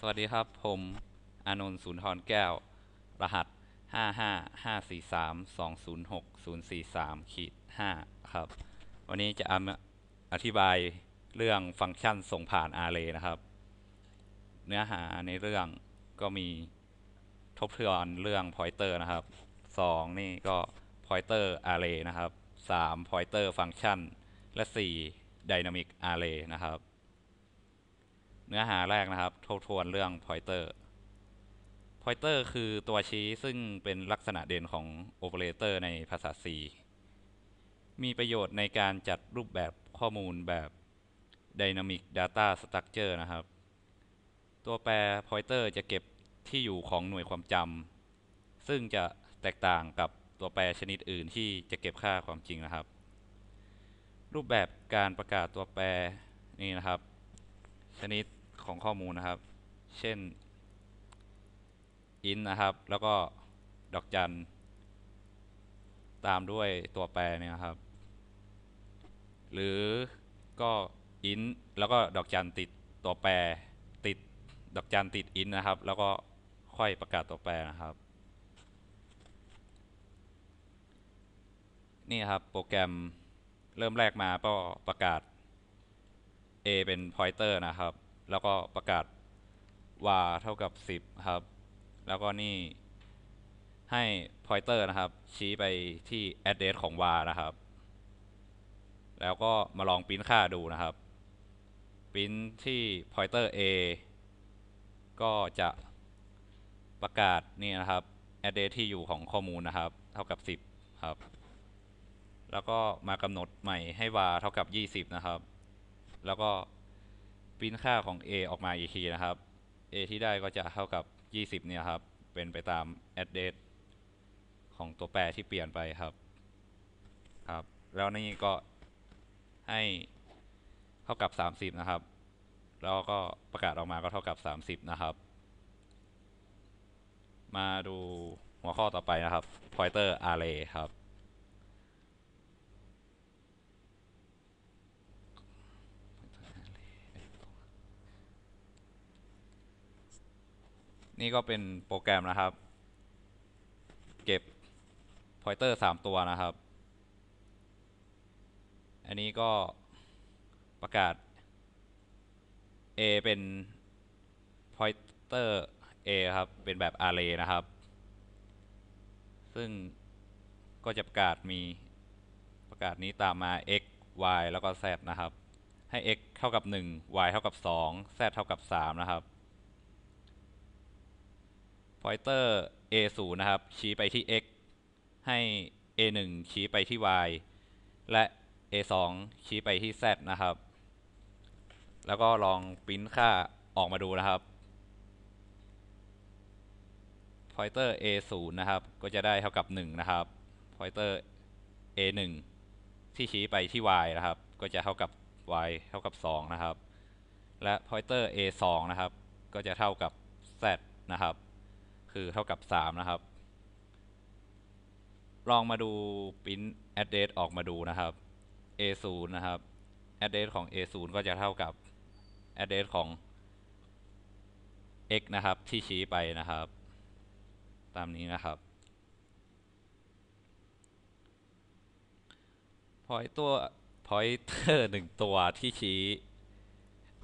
สวัสดีครับ ผมอานนท์สุนทรแก้ว รหัสห้าห้าห้าสี่สามสองศูนย์หกศูนย์สี่สามขีดห้าครับ วันนี้จะอธิบายเรื่องฟังก์ชันส่งผ่าน Array นะครับ เนื้อหาในเรื่องก็มีทบทวนเรื่อง pointer นะครับสองนี่ก็ pointer array นะครับสาม pointer function และสี่ dynamic array นะครับ เนื้อหาแรกนะครับทบทวนเรื่อง pointer pointer คือตัวชี้ซึ่งเป็นลักษณะเด่นของ operator ในภาษา C มีประโยชน์ในการจัดรูปแบบข้อมูลแบบ dynamic data structure นะครับ ตัวแปร pointer จะเก็บที่อยู่ของหน่วยความจำซึ่งจะแตกต่างกับตัวแปรชนิดอื่นที่จะเก็บค่าความจริงนะครับ รูปแบบการประกาศตัวแปรนี่นะครับ ชนิด ของข้อมูลนะครับ เช่น int นะครับ แล้วก็ดอกจัน ตามด้วยตัวแปรเนี่ยครับ หรือก็ int แล้วก็ดอกจันติดตัวแปรติดดอกจันติด int นะครับ แล้วก็ค่อยประกาศตัวแปรนะครับ นี่ครับโปรแกรมเริ่มแรกมาก็ประกาศ a เป็น pointer นะครับ แล้วก็ประกาศ var เท่ากับ 10 ครับ แล้วก็นี่ให้ pointer นะครับ ชี้ไปที่ address ของ var นะครับ แล้วก็มาลองปริ้นค่าดูนะครับปริ้นที่ pointer a ก็จะประกาศนี่นะครับ address ที่อยู่ของข้อมูลนะครับ เท่ากับ 10 ครับ แล้วก็มากำหนดใหม่ให้ var เท่ากับ 20 นะครับ แล้วก็ ปริ้นค่าของ a ออกมาอีกทีนะครับ a ที่ได้ก็จะเท่ากับ 20 เนี่ยครับ เป็นไปตาม address ของตัวแปรที่เปลี่ยนไปครับ ครับ แล้วนี่ก็ให้เท่ากับ 30 นะครับ แล้วก็ประกาศออกมาก็เท่ากับ 30 นะครับ มาดูหัวข้อต่อไปนะครับ pointer array ครับ นี่ก็เป็นโปรแกรมนะครับ เก็บ pointer สามตัวนะครับ อันนี้ก็ประกาศ a เป็น pointer a ครับ เป็นแบบ array นะครับ ซึ่งก็จะประกาศมีประกาศนี้ตามมา x y แล้วก็ z นะครับ ให้ x เท่ากับ 1 y เท่ากับ 2 z เท่ากับ 3 นะครับ pointer a 0นะครับ ชี้ไปที่ x ให้ a 1ชี้ไปที่ y และ a 2ชี้ไปที่ z นะครับ แล้วก็ลองปริ้นค่าออกมาดูนะครับ pointer a 0นะครับ ก็จะได้เท่ากับ 1 นะครับ pointer a 1ที่ชี้ไปที่ y นะครับ ก็จะเท่ากับ y เท่ากับ 2 นะครับ และ pointer a 2นะครับ ก็จะเท่ากับ z นะครับ คือเท่ากับ 3 นะครับ ลองมาดู print address ออกมาดูนะครับ a 0 นะครับ address ของ a 0 ก็จะเท่ากับ address ของ x นะครับ ที่ชี้ไปนะครับ ตามนี้นะครับ point ตัว pointer หนึ่งตัวที่ชี้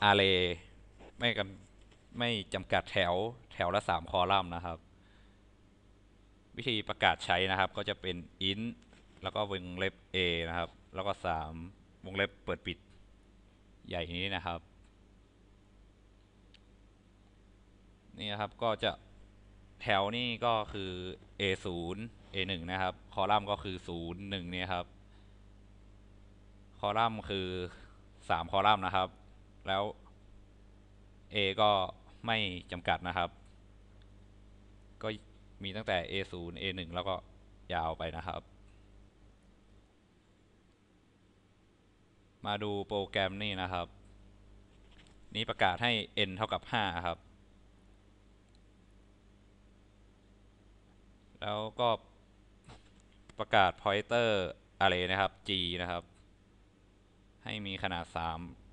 array ไม่กันไม่จำกัดแถว แถวละสามคอลัมน์นะครับ วิธีประกาศใช้นะครับ ก็จะเป็น int แล้วก็วงเล็บ a นะครับ แล้วก็สามวงเล็บเปิดปิดใหญ่นี้นะครับ นี่นะครับก็จะแถวนี่ก็คือ a 0 a 1นะครับ คอลัมน์ก็คือ 0 1เนี่ยครับ คอลัมน์คือ 3 คอลัมน์นะครับ แล้ว a ก็ไม่จำกัดนะครับ ก็มีตั้งแต่ a 0 a 1 แล้วก็ยาวไปนะครับ มาดูโปรแกรมนี่นะครับ นี่ประกาศให้ n เท่ากับ 5 ครับ แล้วก็ประกาศ pointer array นะครับ g นะครับ ให้มีขนาด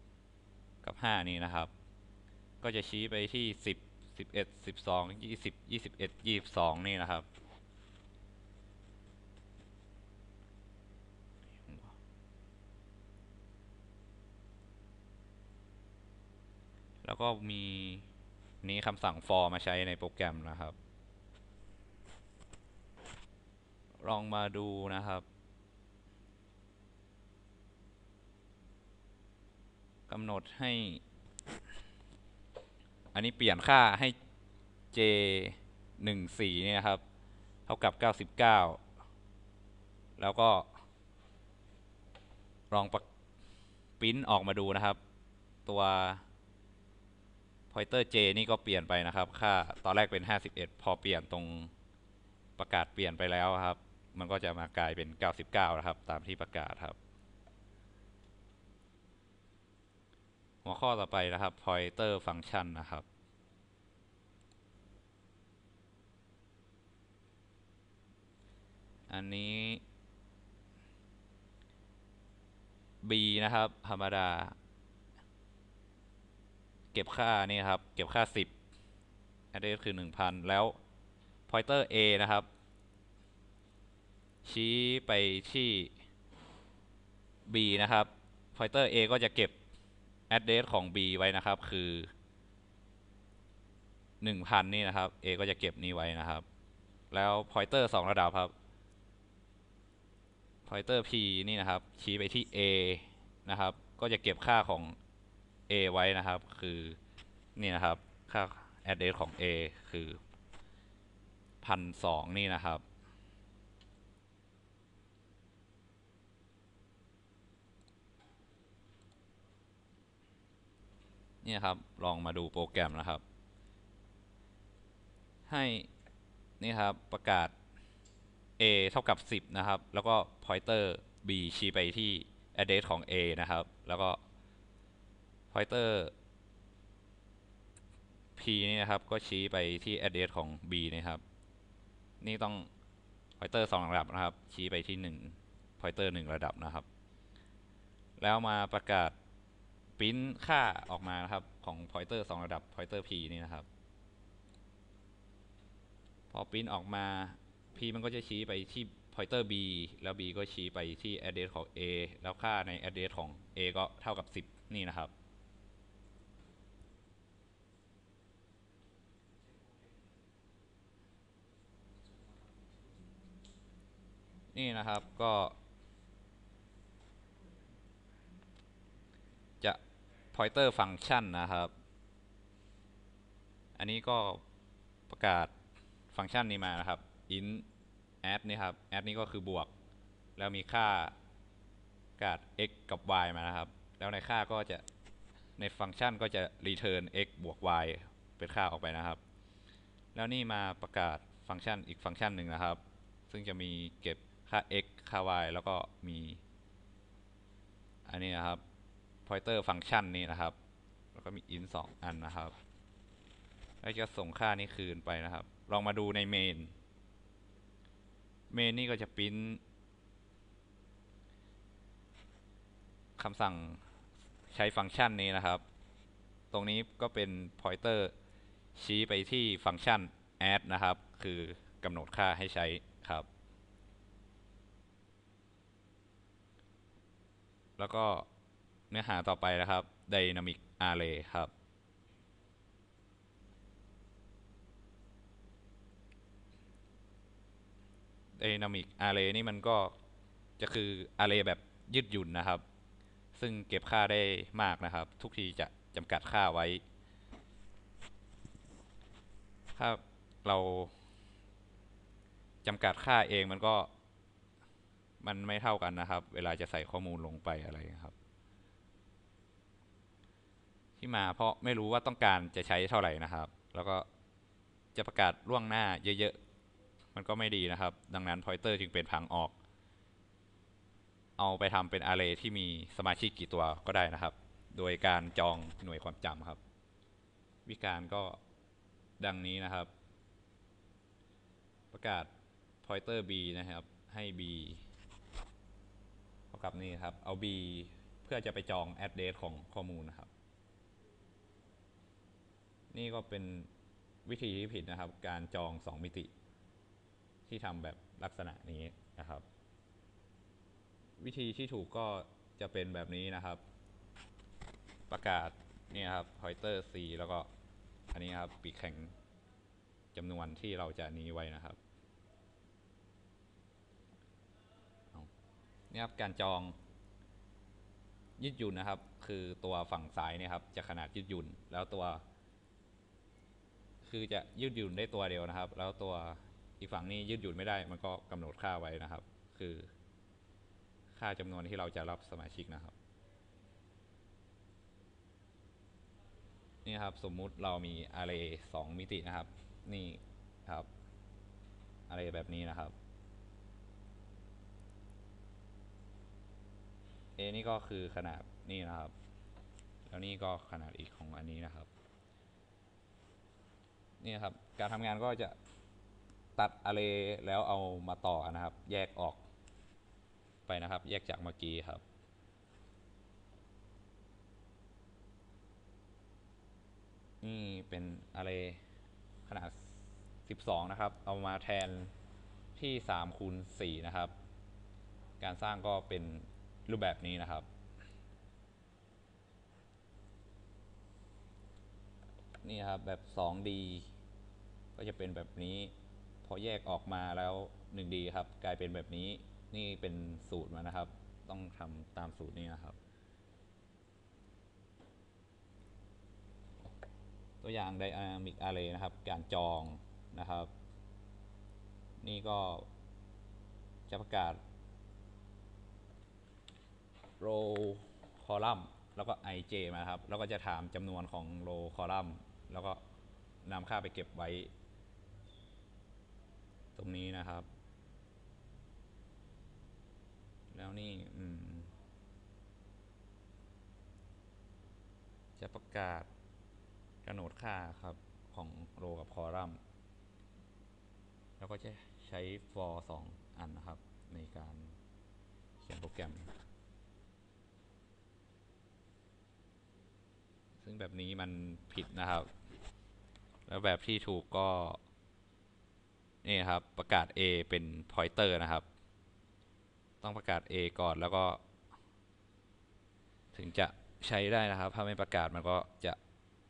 3 กับ 5 นี้นะครับ ก็จะชี้ไปที่ 10 สิบเอ็ดสิบสองยี่สิบยี่สิบเอ็ดยี่สิบสองนี่นะครับแล้วก็มีนี้คำสั่ง for มาใช้ในโปรแกรมนะครับ ลองมาดูนะครับกำหนดให้ อันนี้เปลี่ยนค่าให้ j หนึ่งสี่นี่นะครับ เท่ากับเก้าสิบเก้าแล้วก็ลองประปริ้นออกมาดูนะครับ ตัว pointer j นี่ก็เปลี่ยนไปนะครับ ค่าตอนแรกเป็น 51 พอเปลี่ยนตรงประกาศเปลี่ยนไปแล้วครับ มันก็จะมากลายเป็น 99 นะครับ ตามที่ประกาศครับ หัวข้อต่อไปนะครับ pointer function นะครับ อันนี้ b นะครับ ธรรมดา เก็บค่านี่ครับ เก็บค่า 10 address คือ 1,000 แล้ว pointer a นะครับ ชี้ไปที่ b นะครับ pointer a ก็จะเก็บ address ของ b ไว้นะครับ คือ1,000 นี่นะครับ a ก็จะเก็บนี้ไว้นะครับ แล้ว pointer 2 ระดับครับ pointer p นี่นะครับ ชี้ไปที่ a นะครับ ก็จะเก็บค่าของ a ไว้นะครับ คือนี่นะครับ ค่า address ของ a คือพันสองนี่นะครับ นี่ครับลองมาดูโปรแกรมนะครับ ให้นี่ครับประกาศ a เท่ากับ 10 นะครับ แล้วก็ pointer b ชี้ไปที่ address ของ a นะครับ แล้วก็ pointer p นี่นะครับ ก็ชี้ไปที่ address ของ b นะครับ นี่ต้อง pointer สองระดับนะครับ ชี้ไปที่ 1 pointer หนึ่งระดับนะครับ แล้วมาประกาศ ปริ้นค่าออกมานะครับของ pointer สองระดับ pointer p นี่นะครับ พอปริ้นออกมา p มันก็จะชี้ไปที่ pointer b แล้ว b ก็ชี้ไปที่ address ของ a แล้วค่าใน address ของ a ก็เท่ากับ 10 นี่นะครับ นี่นะครับก็ จะ pointer function นะครับ อันนี้ก็ประกาศฟังก์ชันนี้มานะครับ int add นี่ครับ add นี่ก็คือบวก แล้วมีค่ากาด x กับ y มานะครับ แล้วในค่าก็จะในฟังก์ชันก็จะ return x บวก y เป็นค่าออกไปนะครับ แล้วนี่มาประกาศฟังก์ชันอีกฟังก์ชันหนึ่งนะครับ ซึ่งจะมีเก็บค่า x ค่า y แล้วก็มี อันนี้นะครับ pointer function นี่นะครับ แล้วก็มี int สองอันนะครับแล้วจะส่งค่านี้คืนไปนะครับ ลองมาดูใน main main นี่ก็จะปริ้นคำสั่งใช้ฟังก์ชันนี้นะครับ ตรงนี้ก็เป็น pointer ชี้ไปที่ฟังก์ชัน add นะครับ คือกำหนดค่าให้ใช้ครับ แล้วก็ เนื้อหาต่อไปนะครับ dynamic array ครับ dynamic array นี่มันก็จะคือ array แบบยืดหยุ่นนะครับ ซึ่งเก็บค่าได้มากนะครับ ทุกทีจะจำกัดค่าไว้ ถ้าเราจำกัดค่าเองมันก็มันไม่เท่ากันนะครับ เวลาจะใส่ข้อมูลลงไปอะไรครับ ที่มาเพราะไม่รู้ว่าต้องการจะใช้เท่าไหร่นะครับ แล้วก็จะประกาศล่วงหน้าเยอะๆ มันก็ไม่ดีนะครับ ดังนั้น pointer จึงเป็นผังออก เอาไปทำเป็น array ที่มีสมาชิกกี่ตัวก็ได้นะครับ โดยการจองหน่วยความจำครับ วิการก็ดังนี้นะครับ ประกาศ pointer b นะครับ ให้ b เท่ากับนี่ครับ เอา b เพื่อจะไปจอง address ของข้อมูลนะครับ นี่ก็เป็นวิธีที่ผิดนะครับ การจองสองมิติ ที่ทำแบบลักษณะนี้นะครับ วิธีที่ถูกก็จะเป็นแบบนี้นะครับ ประกาศนี่ครับ pointer c แล้วก็อันนี้ครับปีกแข็งจำนวนที่เราจะนี้ไว้นะครับเนี่ครับการจองยืดหยุ่นนะครับ คือตัวฝั่งซ้ายเนี่ยครับจะขนาดยืดหยุ่น แล้วตัว คือจะยืดหยุ่นได้ตัวเดียวนะครับ แล้วตัวอีกฝั่งนี้ยืดหยุ่นไม่ได้ มันก็กำหนดค่าไว้นะครับ คือ ค่าจำนวนที่เราจะรับสมาชิกนะครับ นี่ครับสมมุติเรามี array สองมิตินะครับ นี่ครับ array แบบนี้นะครับ a นี่ก็คือขนาดนี่นะครับ แล้วนี่ก็ขนาดอีกของอันนี้นะครับ นี่ครับการทำงานก็จะตัด array แล้วเอามาต่อนะครับ แยกออกไปนะครับ แยกจากเมื่อกี้ครับ นี่เป็น array ขนาด 12 นะครับ เอามาแทนที่3คูณ4นะครับ การสร้างก็เป็นรูปแบบนี้นะครับ นี่ครับแบบ 2D ก็จะเป็นแบบนี้ พอแยกออกมาแล้ว 1D ครับ กลายเป็นแบบนี้นี่เป็นสูตรมานะครับ ต้องทำตามสูตรนี้นะครับ ตัวอย่าง Dynamic Array นะครับ การจองนะครับ นี่ก็จะประกาศ row column แล้วก็ ij มาครับ แล้วก็จะถามจำนวนของ row column แล้วก็นำค่าไปเก็บไว้ ตรงนี้นะครับ แล้วนี่จะประกาศกำหนดค่าครับของโรกับคอลัมน์ แล้วก็จะใช้ for สองอันนะครับ ในการเขียนโปรแกรม ซึ่งแบบนี้มันผิดนะครับ แล้วแบบที่ถูกก็ นี่ครับประกาศ a เป็น pointer นะครับ ต้องประกาศ a ก่อนแล้วก็ ถึงจะใช้ได้นะครับ ถ้าไม่ประกาศมันก็จะ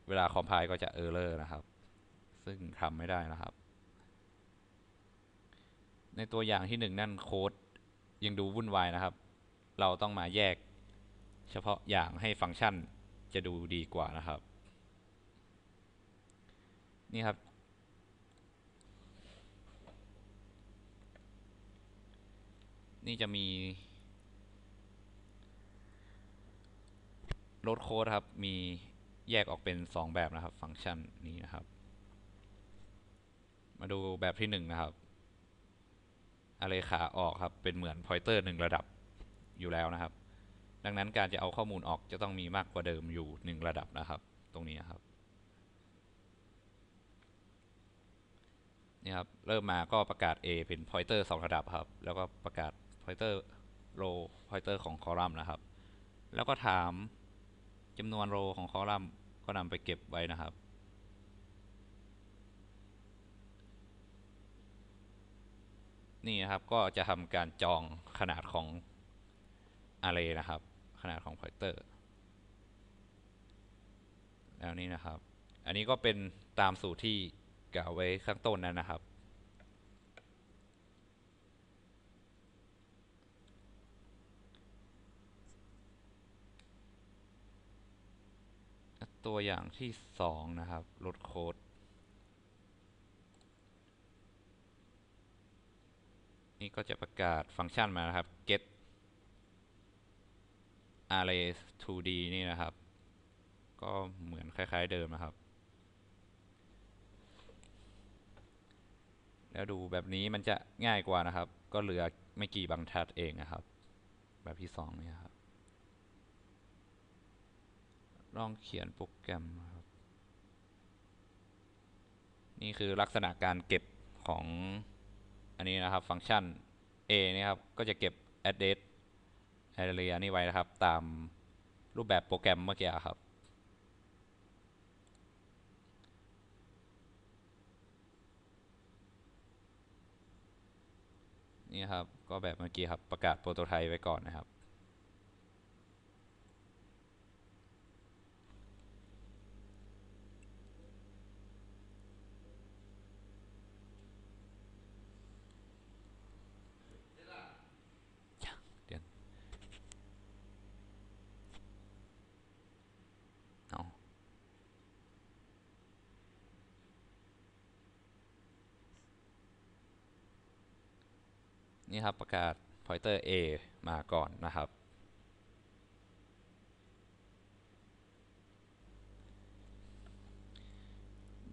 เวลาคอมไพล์ก็จะ error นะครับ ซึ่งทำไม่ได้นะครับ ในตัวอย่างที่หนึ่งนั่นโค้ดยังดูวุ่นวายนะครับ เราต้องมาแยกเฉพาะอย่างให้ฟังก์ชันจะดูดีกว่านะครับ นี่ครับ นี่จะมีโลดโค้ดครับ มีแยกออกเป็น 2 แบบนะครับ ฟังก์ชันนี้นะครับ มาดูแบบที่ 1 นะครับอะไรขาออกครับ เป็นเหมือน pointer หนึ่งระดับอยู่แล้วนะครับ ดังนั้นการจะเอาข้อมูลออกจะต้องมีมากกว่าเดิมอยู่ 1 ระดับนะครับ ตรงนี้นครับนี่ครับ เริ่มมาก็ประกาศ A เป็น pointer 2ระดับครับ แล้วก็ประกาศ pointer row pointer ของ column นะครับ แล้วก็ถามจำนวน row ของ column ก็นำไปเก็บไว้นะครับ นี่นะครับก็จะทำการจองขนาดของ array นะครับ ขนาดของ pointer แล้วนี่นะครับ อันนี้ก็เป็นตามสูตรที่กล่าวไว้ข้างต้นนั้นนะครับ ตัวอย่างที่สองนะครับลดโค้ดนี่ก็จะประกาศฟังก์ชันมานะครับ get array 2d นี่นะครับ ก็เหมือนคล้าย ๆเดิมนะครับ แล้วดูแบบนี้มันจะง่ายกว่านะครับ ก็เหลือไม่กี่บรรทัดเองนะครับ แบบที่สองนี่ครับ ลองเขียนโปรแกรมครับ นี่คือลักษณะการเก็บของอันนี้นะครับฟังก์ชัน a นี่ครับ ก็จะเก็บ address area นี่ไว้นะครับ ตามรูปแบบโปรแกรมเมื่อกี้ครับ นี่ครับ ก็แบบเมื่อกี้ครับ ประกาศโปรโตไทป์ไว้ก่อนนะครับ นี่ครับประกาศ pointer A มาก่อนนะครับ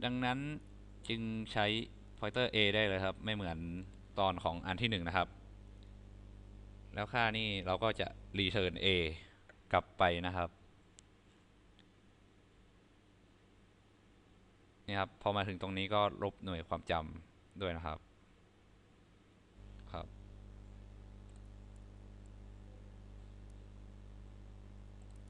ดังนั้นจึงใช้ pointer A ได้เลยครับ ไม่เหมือนตอนของอันที่หนึ่งนะครับ แล้วค่านี่เราก็จะ return A กลับไปนะครับนี่ครับพอมาถึงตรงนี้ก็ลบหน่วยความจำด้วยนะครับ